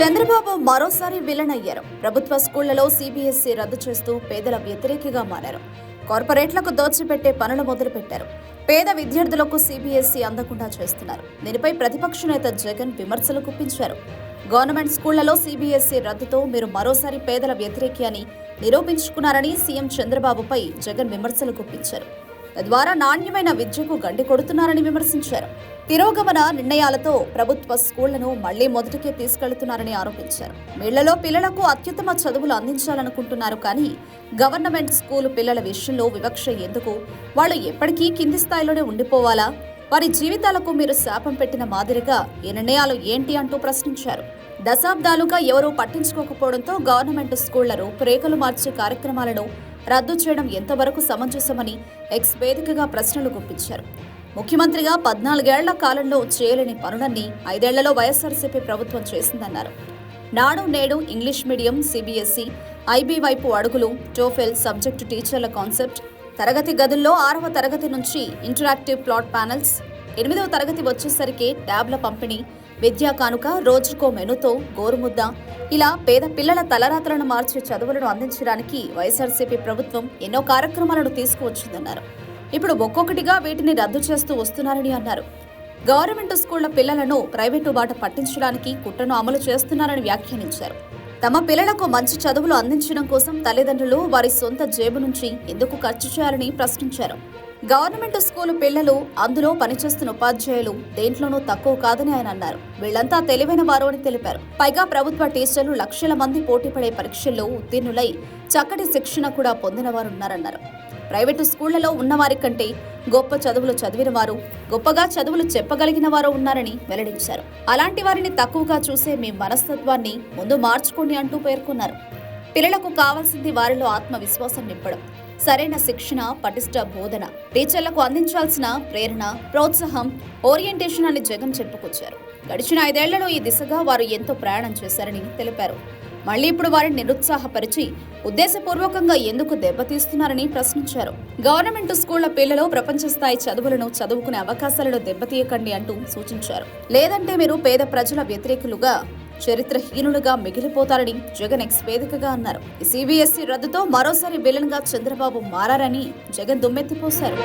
చంద్రబాబు మరోసారి విలన్ అయ్యారు ప్రభుత్వ స్కూళ్ళలో సీబీఎస్ఈ రద్దు చేస్తూ పేదల వ్యతిరేకిగా మారారు. కార్పొరేట్లకు దోచిపెట్టే పనులు మొదలుపెట్టారు. పేద విద్యార్థులకు సీబీఎస్ఈ అందకుండా చేస్తున్నారు. దీనిపై ప్రతిపక్ష నేత జగన్ విమర్శలు గుప్పించారు. గవర్నమెంట్ స్కూళ్ళలో సిబిఎస్ఈ రద్దుతో మీరు మరోసారి పేదల వ్యతిరేకి అని నిరూపించుకున్నారని సీఎం చంద్రబాబుపై జగన్ విమర్శలు గుప్పించారు. తద్వారా నాణ్యమైన విద్యకు గండి కొడుతున్నారని విమర్శించారు. తిరోగమన నిర్ణయాలతో ప్రభుత్వ స్కూళ్ళను మళ్ళీ మొదటికే తీసుకెళ్తున్నారని ఆరోపించారు. వీళ్ళలో పిల్లలకు అత్యుత్తమ చదువులు అందించాలనుకుంటున్నారు కానీ గవర్నమెంట్ స్కూల్ పిల్లల విషయంలో వివక్ష ఎందుకు? వాళ్ళు ఎప్పటికీ కింది స్థాయిలోనే ఉండిపోవాలా? వారి జీవితాలకు మీరు శాపం పెట్టిన మాదిరిగా ఈ నిర్ణయాలు ఏంటి అంటూ ప్రశ్నించారు. దశాబ్దాలుగా ఎవరూ పట్టించుకోకపోవడంతో గవర్నమెంట్ స్కూళ్ళ రూపురేఖలు మార్చే కార్యక్రమాలను రద్దు చేయడం ఎంతవరకు సమంజసమని ఎక్స్ వేదికగా ప్రశ్నలు గుప్పించారు. ముఖ్యమంత్రిగా పద్నాలుగేళ్ళ కాలంలో చేయలేని పనులన్నీ ఐదేళ్ళలో వైఎస్ఆర్సీపీ ప్రభుత్వం చేసిందన్నారు. నాడు నేడు ఇంగ్లీష్ మీడియం సిబిఎస్ఈ ఐబీ వైపు అడుగులు టోఫెల్ సబ్జెక్టు టీచర్ల కాన్సెప్ట్ తరగతి గదుల్లో ఆరవ తరగతి నుంచి ఇంటరాక్టివ్ ప్లాట్ ప్యానెల్స్ ఎనిమిదవ తరగతి వచ్చేసరికి ట్యాబ్ల పంపిణీ విద్యా కానుక రోజుకో మెనుతో గోరుముద్ద. ఇలా పేద పిల్లల తలరాతలను మార్చే చదువులను అందించడానికి వైఎస్ఆర్సీపీ ప్రభుత్వం ఎన్నో కార్యక్రమాలను తీసుకువచ్చిందన్నారు. ఇప్పుడు ఒక్కొక్కటిగా వీటిని రద్దు చేస్తూ వస్తున్నారని అన్నారు. గవర్నమెంట్ స్కూళ్ళ పిల్లలను ప్రైవేటు బాట పట్టించడానికి కుట్రను అమలు చేస్తున్నారని వ్యాఖ్యానించారు. తమ పిల్లలకు మంచి చదువులు అందించడం కోసం తల్లిదండ్రులు వారి సొంత జేబు నుంచి ఎందుకు ఖర్చు చేయాలని ప్రశ్నించారు. గవర్నమెంట్ స్కూలు పిల్లలు అందులో పనిచేస్తున్న ఉపాధ్యాయులు దేంట్లోనూ తక్కువ కాదని ఆయన అన్నారు. వీళ్ళంతా తెలివైన వారు అని తెలిపారు. పైగా ప్రభుత్వ టీచర్లు లక్షల మంది పోటీపడే పరీక్షల్లో ఉత్తీర్ణులై చక్కటి శిక్షణ కూడా పొందిన వారున్నారన్నారు. ప్రైవేటు స్కూళ్ళలో ఉన్నవారి కంటే గొప్ప చదువులు చదివిన వారు గొప్పగా చదువులు చెప్పగలిగిన వారు ఉన్నారని వెల్లడించారు. అలాంటి వారిని తక్కువగా చూసే మీ మనస్తత్వాన్ని ముందు మార్చుకోండి అంటూ పేర్కొన్నారు. పిల్లలకు కావాల్సింది వారిలో ఆత్మవిశ్వాసం నింపడం. సరైన శిక్షణ పటిష్ట బోధన టీచర్లకు అందించాల్సిన ప్రేరణ ప్రోత్సాహం ఓరియంటేషన్ అని జగన్ చెప్పుకొచ్చారు. గడిచిన ఐదేళ్ళలో ఈ దిశగా వారు ఎంతో ప్రయాణం చేశారని తెలిపారు. మళ్ళీ ఇప్పుడు వారిని నిరుత్సాహపరిచి ఉద్దేశపూర్వకంగా ఎందుకు దెబ్బతీస్తున్నారని ప్రశ్నించారు. గవర్నమెంట్ స్కూళ్ళ పిల్లలు ప్రపంచ స్థాయి చదువులను చదువుకునే అవకాశాలను దెబ్బతీయకండి అంటూ సూచించారు. లేదంటే మీరు పేద ప్రజల వ్యతిరేకులుగా చరిత్రహీనులుగా మిగిలిపోతారని జగన్ ఎక్స్ వేదికగా అన్నారు. సిబిఎస్ఈ రద్దుతో మరోసారి విలన్గా చంద్రబాబు మారారని జగన్ దుమ్మెత్తిపోశారు.